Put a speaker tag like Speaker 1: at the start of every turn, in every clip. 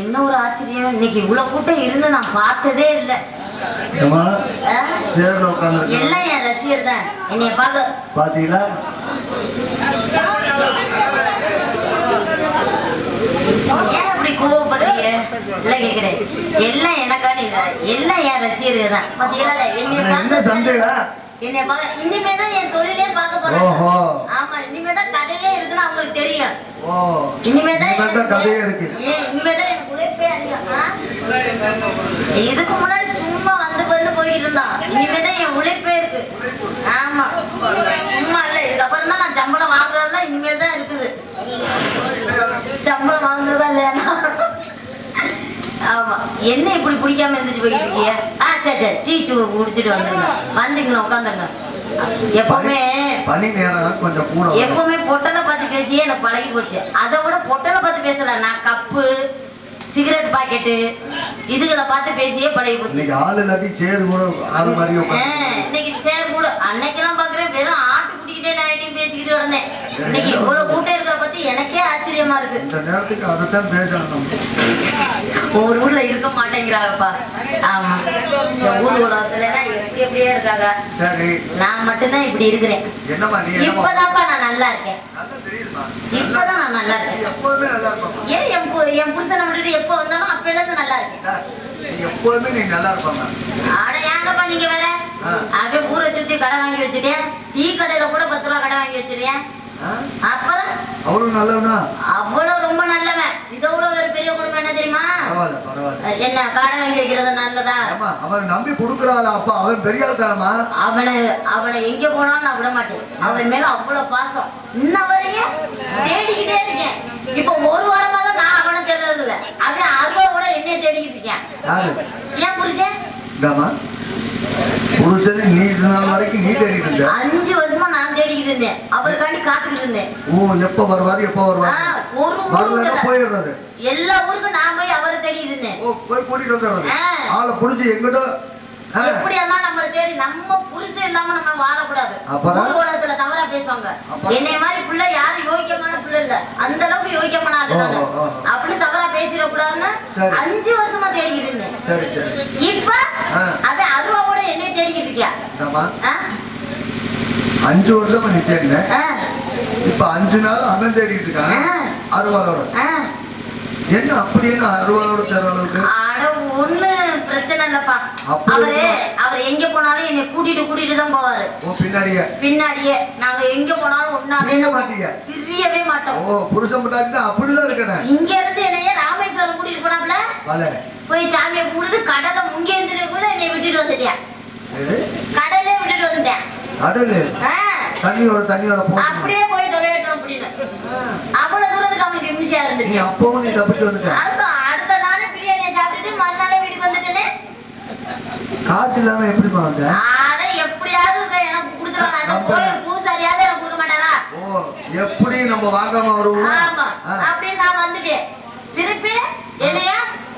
Speaker 1: என்ன ஒரு ஆச்சரியம்? இன்னைக்கு இவ்வளவு கூட்டம் இருந்து நான் பார்த்ததே இல்லை. எல்லாம் என் ரசிகர் தான். என்னைய பார்க்க
Speaker 2: பாத்தீங்களா?
Speaker 1: ஏன் அப்படி கோவப்படுறீங்க? இல்ல கேக்குறேன். எல்லாம் எனக்கான இல்ல எல்லாம் என் ரசிகர்கள் தான். பாத்தீங்களா?
Speaker 2: என்ன சந்தேகம்?
Speaker 1: என்னைய பார்க்க இனிமே தான் என் தொழிலே பார்க்க
Speaker 2: ஓஹோ.
Speaker 1: ஆமா இனிமே தான் கதையே இருக்குன்னு அவங்களுக்கு தெரியும். இனிமே தான்
Speaker 2: தான் கதையே இருக்கு.
Speaker 1: இனிமே தான் எனக்கு உழைப்பே அதிகம்? இதுக்கு முன்னாடி சும்மா வந்து வந்து போயிட்டு இருந்தான். இனிமே தான் என் உழைப்பே இருக்கு. ஆமா. சும்மா இல்ல இதுக்கப்புறம் தான் நான் சம்பளம் வாங்குறதா இனிமேல் தான் இருக்குது. சம்பளம் வாங்குறதா இல்லையா ஆமா. என்ன இப்படி பிடிக்காம இருந்துச்சு போயிட்டு இருக்கீங்க ஆ சரி டீ டூ குடிச்சிட்டு வந்துருங்க. வந்துங்க உட்காந்துருங்க. எப்பவுமே
Speaker 2: பனி நேரம் கொஞ்சம் கூட வரும்.
Speaker 1: எப்பவுமே பொட்டலை பார்த்து பேசியே எனக்கு பழகி போச்சு. அதை விட பொட்டலை பார்த்து பேசல நான். கப்பு சிகரெட் பாக்கெட்டு இதுகளை பார்த்து பேசியே பழகி போச்சு.
Speaker 2: இன்னைக்கு ஆள் இல்லாட்டி சேர் கூட ஆள் மாதிரி
Speaker 1: இன்னைக்கு சேர் கூட. அன்னைக்கெல்லாம் பாக்குறேன் வெறும் ஆட்டு குட்டிக்கிட்டே நான் பேசிக்கிட்டு கிடந்தேன். இன்னைக்கு இவ்வளவு கூட்டம் இருக்கிற பத்தி எனக்கே ஆச்சரியமா இருக்கு.
Speaker 2: இந்த நேரத்துக்கு அதைத்தான் பேசணும்.
Speaker 1: ஒரு ஊர்ல இருக்க மாட்டேங்கிறாங்கப்பா. ஆமா. இந்த ஊர் உலகத்துல எப்படி எப்படியே இருக்காங்க. நான் மட்டும்தான் இப்படி இருக்கிறேன். இப்பதான்ப்பா நான் நல்லா இருக்கேன். இப்பதான் நான் நல்லா இருக்கேன். ஏன் என் என் புருஷனை விட்டுட்டு எப்போ வந்தாலும் இருந்து நல்லா இருக்கேன்.
Speaker 2: நீ எப்போதுமே நீ நல்லா இருப்பாங்க
Speaker 1: அட ஏங்கப்பா நீங்க வேற. அப்படியே ஊரை சுத்தி கடை வாங்கி வச்சுட்டேன். டீ கடையில கூட பத்து ரூபா கடை வாங்கி வச்சிருக்கேன்
Speaker 2: ஆ?
Speaker 1: அப்புறம்?
Speaker 2: நல்லவனா?
Speaker 1: அவ்வளவு ரொம்ப நல்லவன் இதை விட ஒரு பெரிய குடும்பம் என்ன தெரியுமா
Speaker 2: பரவாயில்ல பரவாயில்ல.
Speaker 1: என்ன கடை வாங்கி வைக்கிறது நல்லதா?
Speaker 2: ஆமா அவன் நம்பி கொடுக்குறாள் அப்பா? அவன் பெரிய ஆள் தானம்மா?
Speaker 1: அவனை அவனை எங்க போனாலும் நான் விட மாட்டேன். அவன் மேல அவ்வளவு பாசம். இன்ன வரையும் தேடிக்கிட்டே இருக்கேன். இப்போ ஒரு வாரமா தான் நான் அவனை தேடுறது இல்ல அவன் அருவா கூட என்னைய தேடிக்கிட்டு இருக்கேன். ஏன் புரிஞ்சேன்
Speaker 2: இந்தாம்மா. புருஷனை நீ இது நாள் வரைக்கும் நீ தேடிட்டு இருந்த?
Speaker 1: அஞ்சு வருஷமா நான் தேடிக்கிட்டு இருந்தேன். அவருக்காண்டி காத்துக்கிட்டு இருந்தேன்.
Speaker 2: ஓ எப்ப வருவாரு எப்ப
Speaker 1: ஆ,
Speaker 2: வருவாரு
Speaker 1: ஒரு ஊரு
Speaker 2: வரலன்னா
Speaker 1: விடல.
Speaker 2: போயிடுறது.
Speaker 1: எல்லா ஊருக்கும் நான் இருந்தேன்
Speaker 2: ஓ போய் கூட்டிட்டு வந்துடுறது. ஆளை புடிச்சு எங்கிட்ட.
Speaker 1: எப்படி நம்மளை தேடி நம்ம புருஷன் இல்லாம நம்ம வாழக்கூடாது? ஊர் உலகத்துல தவறா பேசுவாங்க? என்னை மாதிரி பிள்ளை யாரும் யோகியமான பிள்ளை இல்ல அந்த அளவுக்கு யோகியமான ஆளு நானு.
Speaker 2: ஓ, ஓ, ஓ.
Speaker 1: அப்படி தவறா பேசிடக்கூடாதுன்னு. அஞ்சு வருஷமா தேடிக்கிட்டு இருந்தேன் இப்ப. அவன் அருவாவோட என்னைய தேடிக்கிட்டு இருக்கியா?
Speaker 2: அஞ்சு வருஷமா நீ தேடின. இப்ப அஞ்சு நாள் அவன் தேடிட்டு இருக்கான்
Speaker 1: ஆ.
Speaker 2: என்ன அப்படி என்ன அருவாளோட அளவுக்கு?
Speaker 1: அட ஒண்ணு பிரச்சனை இல்லப்பா. அவரு அவர் எங்க போனாலும் என்னை கூட்டிட்டு கூட்டிட்டு தான் போவாரு.
Speaker 2: பின்னாடியே?
Speaker 1: பின்னாடியே. நாங்க எங்க போனாலும் தான்
Speaker 2: மாட்டீங்க?
Speaker 1: பிரியவே மாட்டோம்.
Speaker 2: ஓ புருஷன் முன்னாடி அப்படிதான் இருக்கணும்.
Speaker 1: இங்க இருந்து என்னைய ராமேஸ்வரம் கூட்டிட்டு போனாப்ல போய் சாமியை கும்பிட்டுட்டு கடலை முங்கேந்திர கூட என்னை விட்டுட்டு வந்துட்டேன்.
Speaker 2: எது?
Speaker 1: கடலே விட்டுட்டு வந்துட்டேன்.
Speaker 2: கடலு?
Speaker 1: ஆ,
Speaker 2: தண்ணியோட தண்ணியோட
Speaker 1: அப்படியே போய் தொலைவிட்டோம் அப்படின்னு. அவ்வளவு தூரத்துக்கு அவனுக்கு
Speaker 2: நீ
Speaker 1: இருந்துச்சு
Speaker 2: அப்பவும் நீ தப்பிச்சு வந்துட்ட.
Speaker 1: அடுத்த அடுத்த நாள் பிரியாணியை சாப்பிட்டுட்டு மறுநாளே வீட்டுக்கு வந்துட்டேனே.
Speaker 2: காசு இல்லாம எப்படி வந்த?
Speaker 1: ஆட எப்படியாவது எனக்கு கொடுத்துருவாங்க. அந்த கோயில் பூசாரியாவது எனக்கு கொடுக்க மாட்டாரா?
Speaker 2: ஓ எப்படி நம்ம வாங்காம வருவோம்?
Speaker 1: ஆமா.
Speaker 2: ஆ.
Speaker 1: அப்படின்னு நான் வந்துட்டேன். திருப்பி என்னைய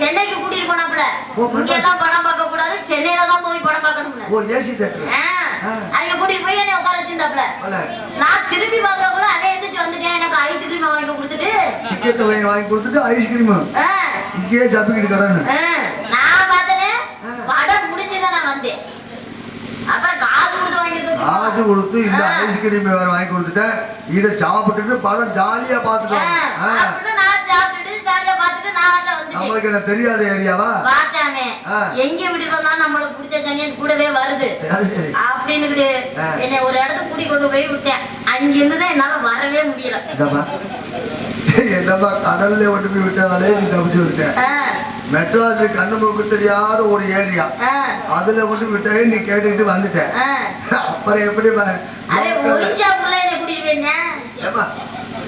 Speaker 1: சென்னைக்கு கூட்டிட்டு போனாப்புல.
Speaker 2: ஓ,
Speaker 1: இங்க எல்லாம் படம் பார்க்க கூடாது சென்னையில தான் போய் படம் பார்க்கணும்னு.
Speaker 2: ஓ ஏசி தேட்டர்
Speaker 1: அங்க கூட்டிட்டு போய் என்னை உட்கார வச்சிருந்தாப்புல.
Speaker 2: வல
Speaker 1: நான் திருப்பி பாக்குறக்குள்ள அவன் எந்திரிச்சு வந்துட்டேன். எனக்கு ஐஸ்கிரீம் வாங்கி கொடுத்துட்டு.
Speaker 2: டிக்கெட் வாங்கி கொடுத்துட்டு ஐஸ்கிரீம் இங்கேயே சாப்பிட்டுக்கிட்டு கடன்னு
Speaker 1: ஆ, நான் பார்த்தனே. படம் முடிஞ்சுதான் நான் வந்தேன். அப்புறம் காசு கொடுத்து வாங்கிட்டு
Speaker 2: காசு கொடுத்து இந்த. ஐஸ்கிரீம் வேற வாங்கி கொடுத்துட்டேன். இதை சாப்பிட்டுட்டு படம் ஜாலியா பார்த்துட்டு
Speaker 1: ஆ,
Speaker 2: ஆ.
Speaker 1: அப்படின்னு நான் சாப்பிட்டுட்டு ஜாலியா வந்துட்டேன்
Speaker 2: நம்மளுக்கு என்ன தெரியாத ஏரியாவா.
Speaker 1: எங்க விட்டுட்டு வந்தா நம்மளுக்கு பிடிச்ச தனியன் கூடவே வருது.
Speaker 2: ஆ.
Speaker 1: என்னை ஒரு இடத்துக்கு கூட்டி கொண்டு போய் விட்டேன். அங்க இருந்துதான் என்னால வரவே முடியல.
Speaker 2: என்னம்மா? கடல்ல கொண்டு போய் விட்டாலே நீ தப்பிச்சு விட்டேன் மெட்ராஸ் கண்ணு மூக்கு தெரியாத ஒரு ஏரியா. அதுல கொண்டு விட்டே நீ கேட்டுக்கிட்டு வந்துட்ட.
Speaker 1: ஆ.
Speaker 2: அப்புறம் எப்படி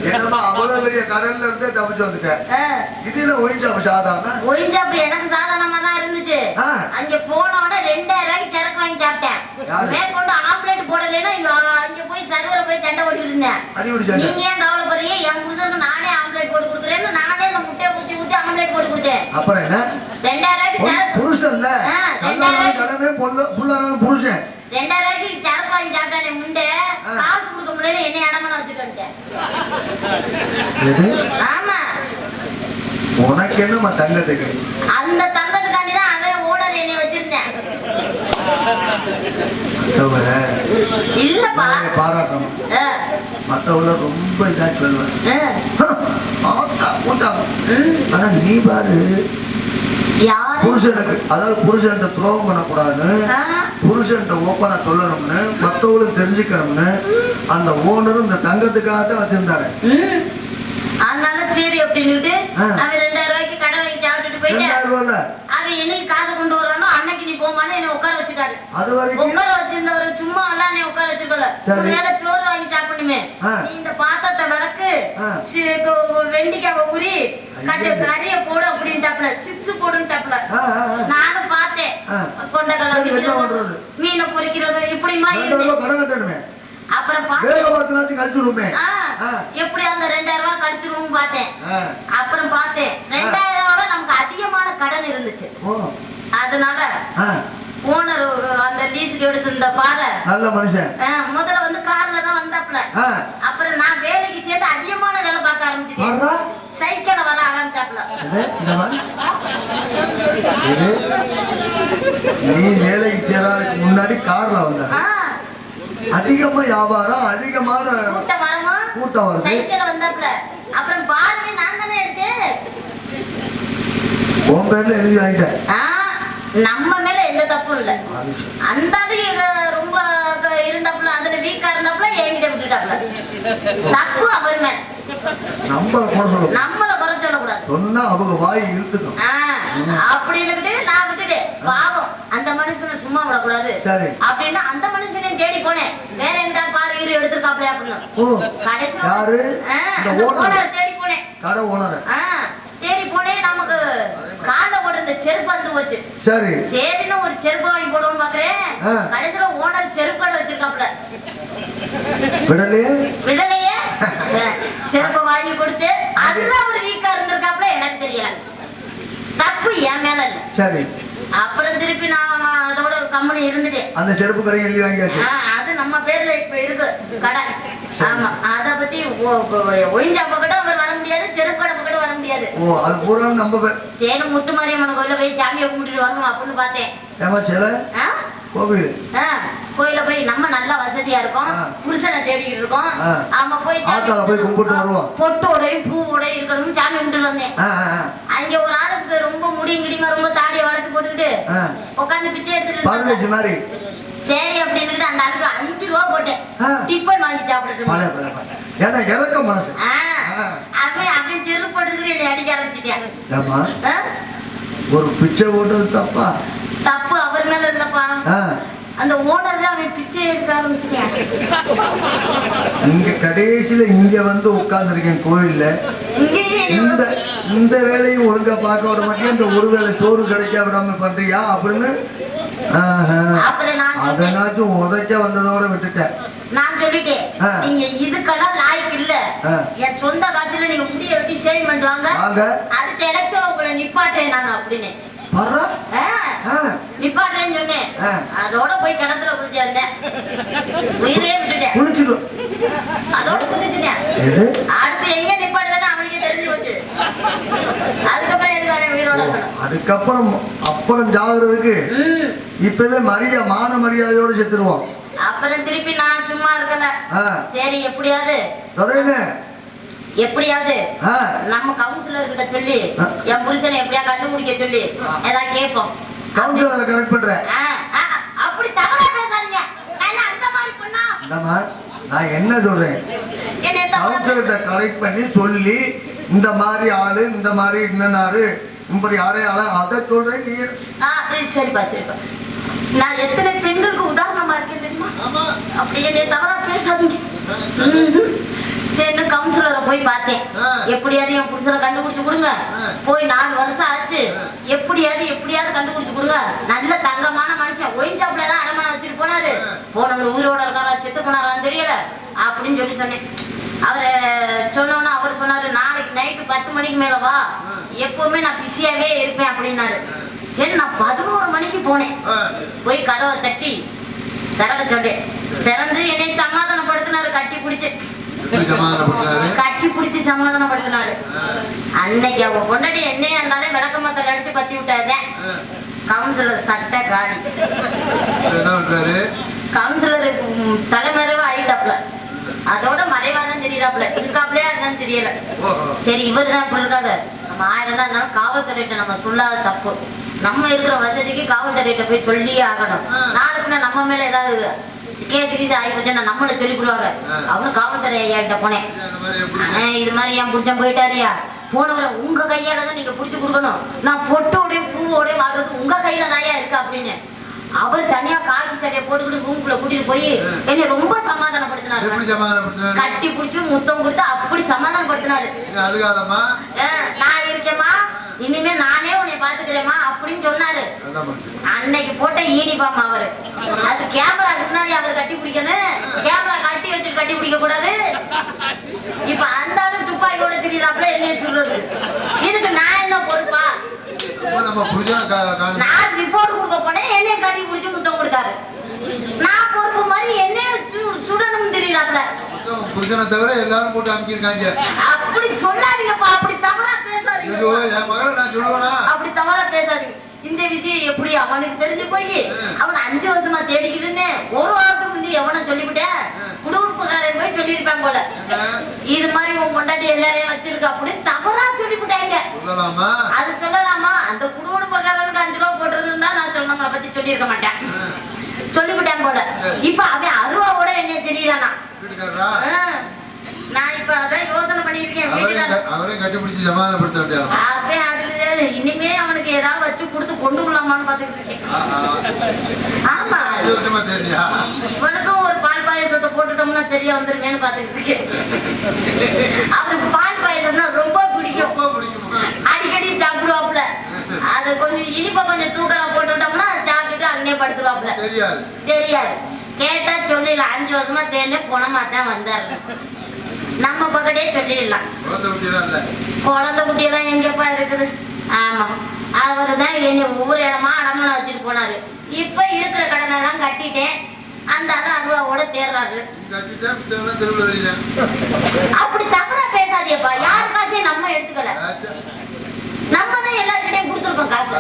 Speaker 2: ப-
Speaker 1: அவன் ஒழிஞ்சாப்புல என்னை கூட்டிட்டு போயிருந்தேன்
Speaker 2: ஏம்மா, என்னம்மா அவ்வளவு பெரிய கடல்ல இருந்தே தப்பிச்சு வந்துட்டேன்.
Speaker 1: ஆ,
Speaker 2: இதுல ஒழிஞ்சா சாதாரண?
Speaker 1: ஒழிஞ்சாப்பு எனக்கு சாதாரணமா தான் இருந்துச்சு. அங்க போன உடனே ரெண்டாயிரம் ரூபாய்க்கு சரக்கு வாங்கி சாப்பிட்டேன்? மேற்கொண்டு ஆம்லேட் போடலைன்னா இங்க அங்க போய் சர்வரை போய் சண்டை ஓட்டிட்டு இருந்தேன். நீங்க ஏன் கவலைப்படுறீங்க? என் புருஷனுக்கு நானே ஆம்லேட் போட்டு கொடுக்குறேன்னு நானே அந்த முட்டையை குத்தி ஊத்தி ஆம்லேட் போட்டு கொடுத்தேன்.
Speaker 2: அப்புறம் என்ன?
Speaker 1: ரெண்டாயிரம் ரூபாய்க்கு
Speaker 2: புருஷன்.
Speaker 1: ரெண்டாயிரம் ரூபாய்க்கு சரக்கு வாங்கி சாப்பிட்டானே முண்டை
Speaker 2: ஆ.
Speaker 1: காசு கொடுக்க முடியல போயில என்னை அடமான வச்சுட்டு வந்துட்டேன்
Speaker 2: எது
Speaker 1: ஆமா
Speaker 2: உனக்கு என்னம்மா தங்கத்துக்கு
Speaker 1: அந்த தங்கத்துக்காண்டி தான் அவன் ஓனர் என்னை வச்சிருந்தேன். இல்லப்பா.
Speaker 2: பாராட்டணும். மத்தவங்கள ரொம்ப இதா சொல்லுவேன். ஆனா நீ பாரு. புருஷனுக்கு அதாவது புருஷன்ட்ட துரோகம் பண்ணக்கூடாது
Speaker 1: ஆ,
Speaker 2: புருஷன்ட்ட ஓப்பனா சொல்லணும்னு மத்தவங்களுக்கு தெரிஞ்சுக்கணும்னு அந்த ஓனரும் இந்த தங்கத்துக்காக தான் வச்சிருந்தாரு.
Speaker 1: அதனால சரி அப்படின்னுட்டு. அவன் ரெண்டாயிரம்
Speaker 2: ரூபாய்ல
Speaker 1: அவன் என்னைக்கு காசை கொண்டு வரானோ அன்னைக்கு நீ போமான்னு என்னை உட்கார வச்சுட்டாரு. உட்கார வச்சிருந்தவர் சும்மா எல்லாம் என்னை உட்கார வச்சிருக்கல. வேளை சோறு வாங்கி சாப்பிடணுமே. நீ இந்த பாத்திரத்தை விளக்கு வெண்டிக்காவை உரி. கறிய போடு அப்படின்ட்டாப்ல சிப்ஸ் போடுன்ட்டாப்ல. நானும் பார்த்தேன். கொண்டக்கடலை? மீனை பொரிக்கிறது இப்படிமா
Speaker 2: கட்டணுமே.
Speaker 1: அப்புறம். எப்படி அந்த ரெண்டாயிரம் ரூபாய் கழிச்சிருவோம் பார்த்தேன். அப்புறம் பார்த்தேன். ரெண்டாயிரம் கடன் இருந்துச்சு. அதனால. ஓனர் அந்த லீஸுக்கு எடுத்திருந்த பாறை
Speaker 2: நல்ல மனுஷன்.
Speaker 1: முதல்ல வந்து கார்ல தான் வந்தாப்ல. அப்புறம் நான் வேலைக்கு சேர்ந்து அதிகமான வேலை பார்க்க ஆரம்பிச்சிட்டேன். சைக்கிள வர ஆரம்பிச்சாப்ல
Speaker 2: நீ வேலைக்கு சேராதுக்கு முன்னாடி கார்ல வந்த. அதிகமா வியாபாரம் அதிகமான
Speaker 1: கூட்டம்
Speaker 2: வருது.
Speaker 1: சைக்கிள வந்தாப்ல அப்புறம் பாருங்க நான் தானே எடுத்தேன்
Speaker 2: உன் பேர்ல எழுதி வாங்கிட்டேன்
Speaker 1: நம்ம மேல எந்த தப்பும் இல்ல. அந்த ரொம்ப இருந்தாப்புல அதுல வீக்கா இருந்தாப்புல என்கிட்ட விட்டுட்டாப்புல. தப்பு அவர் மேல.
Speaker 2: நம்மள கூட சொல்லுவோம்
Speaker 1: நம்மள குறை சொல்லக்கூடாது.
Speaker 2: சொன்னா அவங்க வாய் இழுத்துக்கும்.
Speaker 1: அப்படி இருந்துட்டு நான் விட்டுட்டேன். பாவம். அந்த மனுஷனை சும்மா விடக்கூடாது. அப்படின்னு அந்த மனுஷனையும் தேடி போனேன். வேற எங்க பாரு இரு எடுத்திருக்காப்ல அப்படின்னு.
Speaker 2: ஓனரை.
Speaker 1: தேடி போனேன்.
Speaker 2: கடை ஓனர்.
Speaker 1: நமக்கு கால போட்டிருந்த செருப்பு வந்து போச்சு.
Speaker 2: சரி.
Speaker 1: சரின்னு ஒரு செருப்பு வாங்கி போடுவோம் பாக்குறேன். கடைசியில ஓனர் செருப்பு கடை வச்சிருக்காப்ல
Speaker 2: விடலையே?
Speaker 1: விடலையே செருப்பை வாங்கி கொடுத்து அதுதான் ஒரு வீக்கா இருந்திருக்காப்ல எனக்கு தெரியல. தப்பு என் மேல இல்ல.
Speaker 2: சரி.
Speaker 1: அப்புறம் திருப்பி நான் அதோட கம்பெனி இருந்துட்டேன்.
Speaker 2: அந்த செருப்பு கடையை எழுதி வாங்கியாச்சு.
Speaker 1: அது நம்ம பேர்ல இப்ப இருக்கு கடை. ஆமா அத பத்தி ஒழிஞ்சா பக்கட்டும் அவர் வர முடியாது செருப்பு கடை
Speaker 2: ஓ அது பூரா நம்ம
Speaker 1: சேலம் முத்து மாரியம்மன் கோயில போய் சாமியை கும்பிட்டுட்டு வரணும் அப்படின்னு பார்த்தேன்.
Speaker 2: ஏமா சில? கோவில்.
Speaker 1: கோயில போய் நம்ம நல்லா வசதியா இருக்கோம். புருஷனை தேடிக்கிட்டு இருக்கோம். ஆமா போய் சாமி
Speaker 2: ஆத்தால போய் கும்பிட்டு வருவோம்.
Speaker 1: பொட்டோடையும் பூவோடையும் இருக்கணும் சாமி கும்பிட்டு வந்தேன். அங்க ஒரு ஆளுக்கு ரொம்ப முடியும் ரொம்ப தாடியை வளர்த்து போட்டுக்கிட்டு உட்காந்து பிச்சை எடுத்துட்டு
Speaker 2: மாதிரி.
Speaker 1: சரி அப்படின்னு அந்த ஆளுக்கு அஞ்சு ரூபா போட்டேன். டிஃபன் வாங்கி
Speaker 2: பழைய. ஏன்னா இறக்க மனசு.
Speaker 1: ஆ.
Speaker 2: ஆ.
Speaker 1: அவன் அவன் செருப்பு எடுத்துக்கிட்டு என்னை அடிக்க ஆரம்பிச்சிட்டான்?
Speaker 2: ஒரு பிச்சை போட்டது தப்பா
Speaker 1: தப்பு அவர் மேல
Speaker 2: ஆ.
Speaker 1: அந்த ஓனர் தான் அவன் பிச்சை எடுக்க ஆரம்பிச்சிட்டான்.
Speaker 2: இங்க கடைசியில இங்க வந்து உட்கார்ந்துருக்கேன் கோயில்ல. இந்த இந்த வேலையும் ஒழுங்கா பார்க்க விட மாட்டேன். இந்த ஒரு வேளை சோறு கிடைக்க விடாம பண்றியா? அப்படின்னு. அதனாச்சும் உதைக்க வந்ததோட விட்டுட்டேன்.
Speaker 1: நான் சொல்லிட்டேன். நீங்க இதுக்கெல்லாம் லாய்க்கு இல்ல. என் சொந்த காசுல நீங்க முடிய வெட்டி சேவ் பண்ணிட்டு வாங்க.
Speaker 2: வாங்க.
Speaker 1: அடுத்த எலெக்ஷன் உங்களை நிப்பாட்டேன் நான் அப்படின்னு. நிப்பாட்டேன்னு சொன்னேன். அதோட போய் கிணத்துல குதிச்சு வந்தேன். உயிரே விட்டுட்டேன்.
Speaker 2: குளிச்சிடும்
Speaker 1: அதோட குதிச்சுட்டேன். அடுத்து எங்க நிப்பாட்டுறேன்னு அவனுக்கே தெரிஞ்சு போச்சு. அதுக்கப்புறம் எதுக்கு அவன் உயிரோட
Speaker 2: அதுக்கப்புறம் அப்புறம் ஜாகிறதுக்கு இப்பவே மரியாதை மான மரியாதையோட செத்துருவோம்
Speaker 1: அப்புறம் திருப்பி நான் சும்மா இருக்கல. சரி எப்படியாவது. எப்படியாவது
Speaker 2: ஆ.
Speaker 1: நம்ம கவுன்சிலர் கிட்ட சொல்லி. என் புருஷனை எப்படியா கண்டுபிடிக்க சொல்லி ஏதாவது கேட்போம்.
Speaker 2: கவுன்சிலரை கரெக்ட் பண்றேன்.
Speaker 1: அப்படி தவறா பேசாதீங்க. நான் அந்த மாதிரி பண்ணா?
Speaker 2: இந்தம்மா நான் என்ன சொல்றேன்? கவுன்சிலர்கிட்ட கரெக்ட் பண்ணி சொல்லி இந்த மாதிரி ஆளு இந்த மாதிரி இன்னனாரு இப்படி அடையாளம் அதை சொல்றேன் நீ.
Speaker 1: ஆ சரி, சரிப்பா சரிப்பா. நான் எத்தனை பெண்களுக்கு உதாரணமா இருக்கேன் தெரியுமா? அப்படி என்னை தவறா பேசாதீங்க. சரின்னு கவுன்சிலரை போய் பார்த்தேன். எப்படியாவது என் புருஷனை கண்டுபிடிச்சு கொடுங்க. போய் நாலு வருஷம் ஆச்சு. எப்படியாவது எப்படியாவது கண்டுபிடிச்சு கொடுங்க. நல்ல தங்கமான மனுஷன். ஒயின் ஷாப்ல தான் அடமானம் வச்சுட்டு போனாரு. போனவர் உயிரோட இருக்காரா செத்து போனாரான்னு தெரியல. அப்படின்னு சொல்லி சொன்னேன். அவரை சொன்னோன்னா அவர் சொன்னாரு நாளைக்கு நைட்டு பத்து மணிக்கு மேல வா. எப்பவுமே நான் பிஸியாவே இருப்பேன் அப்படின்னாரு. சரி நான் பதினோரு மணிக்கு போனேன். போய் கதவை தட்டி திறக்க சொன்னேன் திறந்து என்னை சமாதானப்படுத்த படுத்தினாரு கட்டி பிடிச்சு கட்டி பிடிச்சு சமாதானப்படுத்தினாரு அன்னைக்கு அவங்க பொண்டாட்டி என்னையா இருந்தாலும் விளக்கமத்தல் அடிச்சு பத்தி விட்டாதே.
Speaker 3: ஆ,
Speaker 1: கவுன்சிலர் சட்டை காலி.
Speaker 3: இப்ப என்ன பண்றாரு?
Speaker 1: கவுன்சிலர் தலைமறைவா ஆயிட்டாப்ல அதோட மறைவாதான் தெரியறாப்ல இருக்காப்லயா என்னன்னு தெரியல. சரி இவர் தான் இப்படி இருக்காங்க நம்ம ஆயிரம் தான் இருந்தாலும் காவல்துறையிட்ட நம்ம சொல்லாத தப்பு. நம்ம இருக்கிற வசதிக்கு காவல்துறையிட்ட போய் சொல்லியே ஆகணும். நாளைக்குன்னா நம்ம மேல ஏதாவது கீஸ் ஆகி போச்சுன்னா நம்மள சொல்லி கொடுவாங்க. அவங்க காவல்துறை ஐயா கிட்ட போனேன் இது மாதிரி என் புருஷன் போயிட்டாரியா? போனவரை உங்க கையால தான் நீங்க புடிச்சு கொடுக்கணும். நான் பொட்டோடையும் பூவோடையும் வாழ்றது உங்க கையில தாயா இருக்கு அப்படின்னு. அவர் தனியா காக்கி சட்டையை போட்டுக்கிட்டு ரூம்குள்ள கூட்டிட்டு போய் என்னை ரொம்ப சமாதானப்படுத்தினாரு. கட்டி பிடிச்சு முத்தம் கொடுத்து அப்படி சமாதானப்படுத்தினாரு. நான் இருக்கேம்மா. இனிமே நானே உன்னை பாத்துக்கிறேம்மா அப்படின்னு சொன்னாரு. அன்னைக்கு போட்ட யூனிஃபார்ம் அவரு. அது கேமரா முன்னாடி அவர் கட்டி பிடிக்கணும். கேமரா கட்டி வச்சு கட்டி பிடிக்க கூடாது. இப்ப அந்த ஆளு துப்பாக்கியோட திரியறாப்புல என்னைய சொல்றது இதுக்கு நான் என்ன பொறுப்பா? நான் ரிப்போர்ட் கொடுக்க போனேன். என்னைய கட்டி பிடிச்சு முத்தம் கொடுத்தாரு. நான் பொறுப்பு மாதிரி என்னைய சுடணும் தெரியறாப்புல.
Speaker 3: மொத்தம் புருஷனை தவிர எல்லாரும் போட்டு அமைக்கிருக்காங்க
Speaker 1: அப்படி சொல்லாதீங்கப்பா அப்படி தவறா அப்படி தவறா பேசாதீங்க. இந்த விஷயம் எப்படி அவனுக்கு தெரிஞ்சு போய் அவன் அஞ்சு வருஷமா தேடிக்கிட்டு இருந்தேன். ஒரு வாரத்துக்கு முந்தி எவனை சொல்லிவிட்டேன் குடும்பக்காரன் போய் சொல்லியிருப்பான் போல.
Speaker 3: என்ன
Speaker 1: இது மாதிரி உன் பொண்டாட்டி எல்லாரையும் வச்சிருக்க அப்படி தவறா சொல்லிவிட்டாங்க. அது சொல்லலாமா? அந்த குடும்பக்காரனுக்கு அஞ்சு ரூபா போட்டிருந்தா நான் சொன்னவங்கள பத்தி சொல்லியிருக்க மாட்டேன். சொல்லிவிட்டேன் போல. இப்ப அவன் அருவாவோட என்னைய தெரியலானா இப்ப அதான் யோசனை வீட்டுல
Speaker 3: கட்டிப்பிடிச்சு சமாதானப்படுத்த வேண்டியது
Speaker 1: அடுத்தது இனிமே அவனுக்கு ஏதாவது வச்சு கொடுத்து கொண்டு விடலாமான்னு இருக்கேன். ஆமா. இவனுக்கும் ஒரு பால் பாயசத்தை போட்டுட்டோம்னா சரியா வந்துருமேன்னு பாத்துக்கிட்டு இருக்கேன். அவருக்கு பால் பாயசம்னா ரொம்ப பிடிக்கும். அடிக்கடி சாப்பிடுவாப்புல. அது கொஞ்சம் இனிப்பை கொஞ்சம் தூக்கலா போட்டுட்டோம்னா சாப்பிட்டுட்டு அங்கேயே படுத்துருவாப்புல.
Speaker 3: தெரியாது.
Speaker 1: கேட்டா சொல்லிடலாம். அஞ்சு வருஷமா தேர்ந்தே போனமா தான் வந்தாரு. நம்ம பக்கத்தே சொல்லிடலாம்.
Speaker 3: குழந்தை குட்டியெல்லாம்
Speaker 1: எங்கப்பா இருக்குது? ஆமா. அவர் தான் என்னை ஒவ்வொரு இடமா அடமனை வச்சுட்டு போனாரு. இப்ப இருக்கிற கடனை எல்லாம் கட்டிட்டேன். அந்த ஆளு அருவாவோட தேர்றாரு. அப்படி தவறா பேசாதேப்பா யார் காசையும் நம்ம எடுத்துக்கல. நம்ம தான் எல்லாருக்கிட்டையும் கொடுத்துருக்கோம் காசு.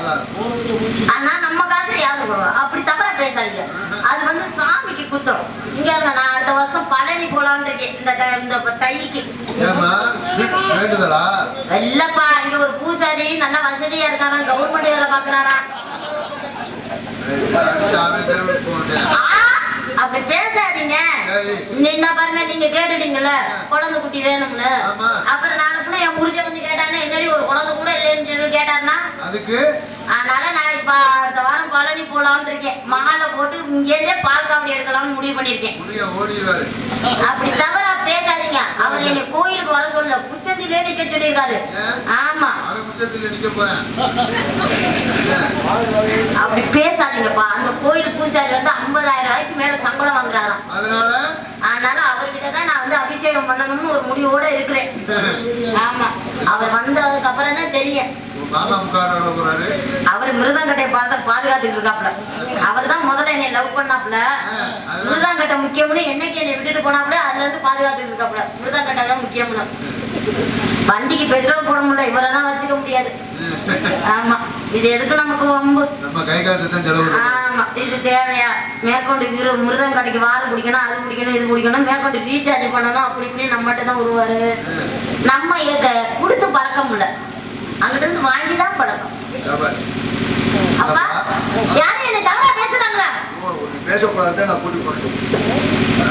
Speaker 1: ஆனா நம்ம காசு யாரும்? அப்படி தவறா பேசாதீங்க. அது வந்து சாமிக்கு குத்துறோம் இங்க இருங்க நான் அடுத்த வருஷம் பழனி போலான்னு இருக்கேன். இந்த இந்த தைக்கு. இல்லப்பா இங்க ஒரு பூசாரி நல்ல வசதியா இருக்காராம் கவர்மெண்ட் வேலை பாக்குறாரா
Speaker 3: அடுத்து அவன் தெருவுக்கு போக வேண்டியது.
Speaker 1: அப்படி பேசாதீங்க
Speaker 3: சரி.
Speaker 1: என்ன பாருங்க நீங்க கேட்டுட்டீங்கல்ல? குழந்தை குட்டி வேணும்னு. அப்புறம் நாளைக்குள்ள என் புருஷன் வந்து கேட்டாங்கன்னா என்னடி ஒரு குழந்தை கூட இல்லைன்னு சொல்லி கேட்டாருன்னா?
Speaker 3: அதுக்கு?
Speaker 1: அதனால நான் இப்ப அடுத்த வாரம் பழனி போலாம்னு இருக்கேன். மாலை போட்டு இங்கேருந்தே பால் காவடி எடுக்கலாம்னு முடிவு பண்ணிருக்கேன் அப்படி பேசாதீங்க அவர் என்னை கோயிலுக்கு வர சொல்ல புச்சத்திலே நிக்க சொல்லியிருக்காரு? ஆமா. அப்படி பேசாதீங்கப்பா. அந்த கோயில் பூசாரி வந்து 50000 ரூபாய்க்கு மேல சம்பளம் வாங்குறாராம்.
Speaker 3: அதனால?
Speaker 1: அதனால அவர்கிட்ட தான் நான் வந்து அபிஷேகம் பண்ணணும்னு ஒரு முடிவோட இருக்கிறேன். ஆமா. அவர் வந்ததுக்கு அப்புறம் தான் தெரியும். அவர் மிருதங்கட்டையை பார்த்து பாதுகாத்துட்டு இருக்காப்ல அவர் தான் முதல்ல என்னை லவ் பண்ணாப்ல மிருதங்கட்டை முக்கியம்னு என்னைக்கு என்னை விட்டுட்டு போனாப்ல அதுல இருந்து பாதுகாத்துட்டு இருக்காப்ல மிருதங்கட்டை தான் முக்கியம்னு. வண்டிக்கு பெட்ரோல் போட முடியல இவரெல்லாம் வச்சுக்க முடியாது. ஆமா இது எதுக்கு நமக்கு வம்பு. ஆமா இது தேவையா? மேற்கொண்டு இவரு மிருதம் கடைக்கு வால் பிடிக்கணும் அது பிடிக்கணும் இது பிடிக்கணும் மேற்கொண்டு ரீசார்ஜ் பண்ணணும் அப்படி இப்படி நம்மகிட்ட தான் வருவாரு. நம்ம இதை கொடுத்து பழக்கம் இல்ல அங்கிட்ட இருந்து வாங்கி தான் பழக்கம். அப்பா யாரும் என்னை தவறா பேசுறாங்க?
Speaker 2: பேசக்கூடாது நான் கூட்டி போட்டு